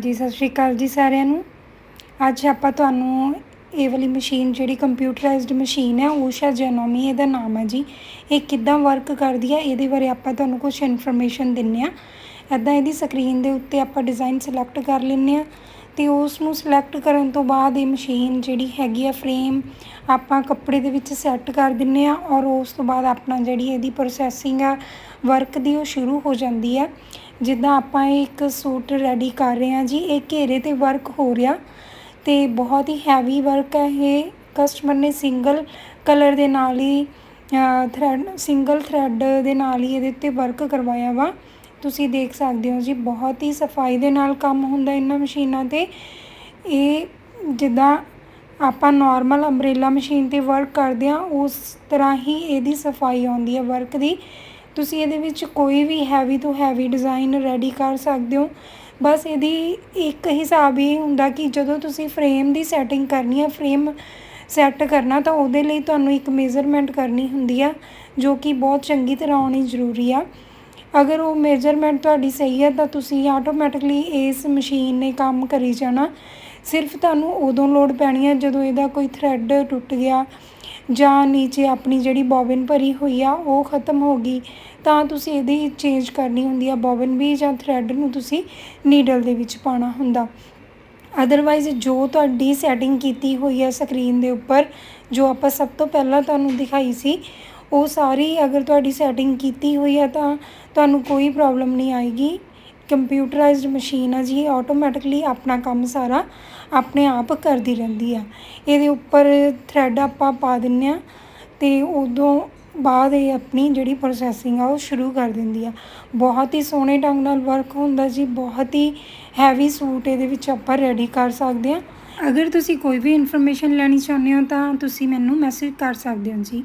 ਜੀ ਸਤਿ ਸ਼੍ਰੀ ਅਕਾਲ ਜੀ ਸਾਰਿਆਂ ਨੂੰ। ਅੱਜ ਆਪਾਂ ਤੁਹਾਨੂੰ ਇਹ ਵਾਲੀ ਮਸ਼ੀਨ, ਜਿਹੜੀ ਕੰਪਿਊਟਰਾਈਜ਼ਡ ਮਸ਼ੀਨ ਹੈ ਊਸ਼ਾ ਜੈਨੋਮੀ ਇਹਦਾ ਨਾਮ ਹੈ ਜੀ। ਇਹ ਕਿੱਦਾਂ ਵਰਕ ਕਰਦੀ ਹੈ, ਇਹਦੇ ਬਾਰੇ ਆਪਾਂ ਤੁਹਾਨੂੰ ਕੁਝ ਇਨਫੋਰਮੇਸ਼ਨ ਦਿੰਨੇ ਆ ਐਦਾਂ ਇਹਦੀ ਸਕਰੀਨ ਦੇ ਉੱਤੇ ਆਪਾਂ ਡਿਜ਼ਾਈਨ ਸਿਲੈਕਟ ਕਰ ਲੈਂਦੇ ਆ ਤੇ ਉਸ ਨੂੰ ਸਿਲੈਕਟ ਕਰਨ ਤੋਂ ਬਾਅਦ ਇਹ ਮਸ਼ੀਨ ਜਿਹੜੀ ਹੈਗੀ ਆ ਫਰੇਮ ਆਪਾਂ ਕੱਪੜੇ ਦੇ ਵਿੱਚ ਸੈੱਟ ਕਰ ਦਿੰਨੇ ਆ ਔਰ ਉਸ ਤੋਂ ਬਾਅਦ ਆਪਣਾ ਜਿਹੜੀ ਇਹਦੀ ਪ੍ਰੋਸੈਸਿੰਗ ਆ ਵਰਕ ਦੀ ਉਹ ਸ਼ੁਰੂ ਹੋ ਜਾਂਦੀ ਆ ਜਿੱਦਾਂ ਆਪਾਂ ਇਹ ਇੱਕ ਸੂਟ ਰੈਡੀ ਕਰ ਰਹੇ ਹਾਂ ਜੀ, ਇਹ ਘੇਰੇ ਤੇ ਵਰਕ ਹੋ ਰਿਹਾ ਤੇ ਬਹੁਤ ਹੀ ਹੈਵੀ ਵਰਕ ਹੈ ਇਹ। ਕਸਟਮਰ ਨੇ ਸਿੰਗਲ ਕਲਰ ਦੇ ਨਾਲ ਹੀ ਥਰੈਡ ਸਿੰਗਲ ਥਰੈਡ ਦੇ ਨਾਲ ਹੀ ਇਹਦੇ ਉੱਤੇ ਵਰਕ ਕਰਵਾਇਆ ਵਾ। ਤੁਸੀਂ ਦੇਖ ਸਕਦੇ ਹੋ ਜੀ, ਬਹੁਤ ਹੀ ਸਫ਼ਾਈ ਦੇ ਨਾਲ ਕੰਮ ਹੁੰਦਾ ਇਹਨਾਂ ਮਸ਼ੀਨਾਂ ਤੇ। ਇਹ ਜਿੱਦਾਂ ਆਪਾਂ ਨਾਰਮਲ ਅੰਬ੍ਰੇਲਾ ਮਸ਼ੀਨ ਤੇ ਵਰਕ ਕਰਦੇ ਆ ਉਸ ਤਰ੍ਹਾਂ ਹੀ ਇਹਦੀ ਸਫ਼ਾਈ ਆਉਂਦੀ ਹੈ ਵਰਕ ਦੀ। ਤੁਸੀਂ ਇਹਦੇ ਵਿੱਚ ਕੋਈ ਵੀ ਹੈਵੀ ਤੋਂ ਹੈਵੀ ਡਿਜ਼ਾਈਨ ਰੈਡੀ ਕਰ ਸਕਦੇ ਹੋ। ਬਸ ਇਹਦੀ ਇੱਕ ਹਿਸਾਬ ਇਹ ਹੁੰਦਾ ਕਿ ਜਦੋਂ ਤੁਸੀਂ ਫਰੇਮ ਦੀ ਸੈਟਿੰਗ ਕਰਨੀ ਹੈ ਫਰੇਮ ਸੈੱਟ ਕਰਨਾ ਤਾਂ ਉਹਦੇ ਲਈ ਤੁਹਾਨੂੰ ਇੱਕ ਮੇਜ਼ਰਮੈਂਟ ਕਰਨੀ ਹੁੰਦੀ ਆ, ਜੋ ਕਿ ਬਹੁਤ ਚੰਗੀ ਤਰ੍ਹਾਂ ਆਉਣੀ ਜ਼ਰੂਰੀ ਆ। ਅਗਰ ਉਹ ਮੇਜਰਮੈਂਟ ਤੁਹਾਡੀ ਸਹੀ ਹੈ ਤਾਂ ਤੁਸੀਂ ਆਟੋਮੈਟਿਕਲੀ ਇਸ ਮਸ਼ੀਨ ਨੇ ਕੰਮ ਕਰੀ ਜਾਣਾ। ਸਿਰਫ ਤੁਹਾਨੂੰ ਉਦੋਂ ਲੋੜ ਪੈਣੀ ਹੈ ਜਦੋਂ ਇਹਦਾ ਕੋਈ ਥਰੈਡ ਟੁੱਟ ਗਿਆ ਜਾਂ ਨੀਚੇ ਆਪਣੀ ਜਿਹੜੀ ਬੋਬਿਨ ਭਰੀ ਹੋਈ ਆ, ਉਹ ਖਤਮ ਹੋ ਗਈ, ਤਾਂ ਤੁਸੀਂ ਇਹਦੀ ਚੇਂਜ ਕਰਨੀ ਹੁੰਦੀ ਆ ਬੋਬਿਨ ਵੀ ਜਾਂ ਥਰੈਡ ਨੂੰ ਤੁਸੀਂ ਨੀਡਲ ਦੇ ਵਿੱਚ ਪਾਣਾ ਹੁੰਦਾ। ਅਦਰਵਾਈਜ਼ ਜੋ ਤੁਹਾਡੀ ਸੈਟਿੰਗ ਕੀਤੀ ਹੋਈ ਹੈ ਸਕਰੀਨ ਦੇ ਉੱਪਰ, ਜੋ ਆਪਾਂ ਸਭ ਤੋਂ ਪਹਿਲਾਂ ਤੁਹਾਨੂੰ ਦਿਖਾਈ ਸੀ, ਉਹ ਸਾਰੀ ਅਗਰ ਤੁਹਾਡੀ ਸੈਟਿੰਗ ਕੀਤੀ ਹੋਈ ਹੈ ਤਾਂ ਤੁਹਾਨੂੰ ਕੋਈ ਪ੍ਰੋਬਲਮ ਨਹੀਂ ਆਏਗੀ। ਕੰਪਿਊਟਰਾਈਜ਼ਡ ਮਸ਼ੀਨ ਆ ਜੀ, ਇਹ ਆਟੋਮੈਟਿਕਲੀ ਆਪਣਾ ਕੰਮ ਸਾਰਾ ਆਪਣੇ ਆਪ ਕਰਦੀ ਰਹਿੰਦੀ ਆ। ਇਹਦੇ ਉੱਪਰ ਥਰੈਡ ਆਪਾਂ ਪਾ ਦਿੰਨੇ ਆ ਤੇ ਉਦੋਂ ਬਾਅਦ ਇਹ ਆਪਣੀ ਜਿਹੜੀ ਪ੍ਰੋਸੈਸਿੰਗ ਆ, ਉਹ ਸ਼ੁਰੂ ਕਰ ਦਿੰਦੀ ਆ। ਬਹੁਤ ਹੀ ਸੋਹਣੇ ਢੰਗ ਨਾਲ ਵਰਕ ਹੁੰਦਾ ਜੀ, ਬਹੁਤ ਹੀ ਹੈਵੀ ਸੂਟ ਇਹਦੇ ਵਿੱਚ ਆਪਾਂ ਰੈਡੀ ਕਰ ਸਕਦੇ ਆ। ਅਗਰ ਤੁਸੀਂ ਕੋਈ ਵੀ ਇਨਫੋਰਮੇਸ਼ਨ ਲੈਣੀ ਚਾਹੁੰਦੇ ਹੋ ਤਾਂ ਤੁਸੀਂ ਮੈਨੂੰ ਮੈਸੇਜ ਕਰ ਸਕਦੇ ਹੋ ਜੀ।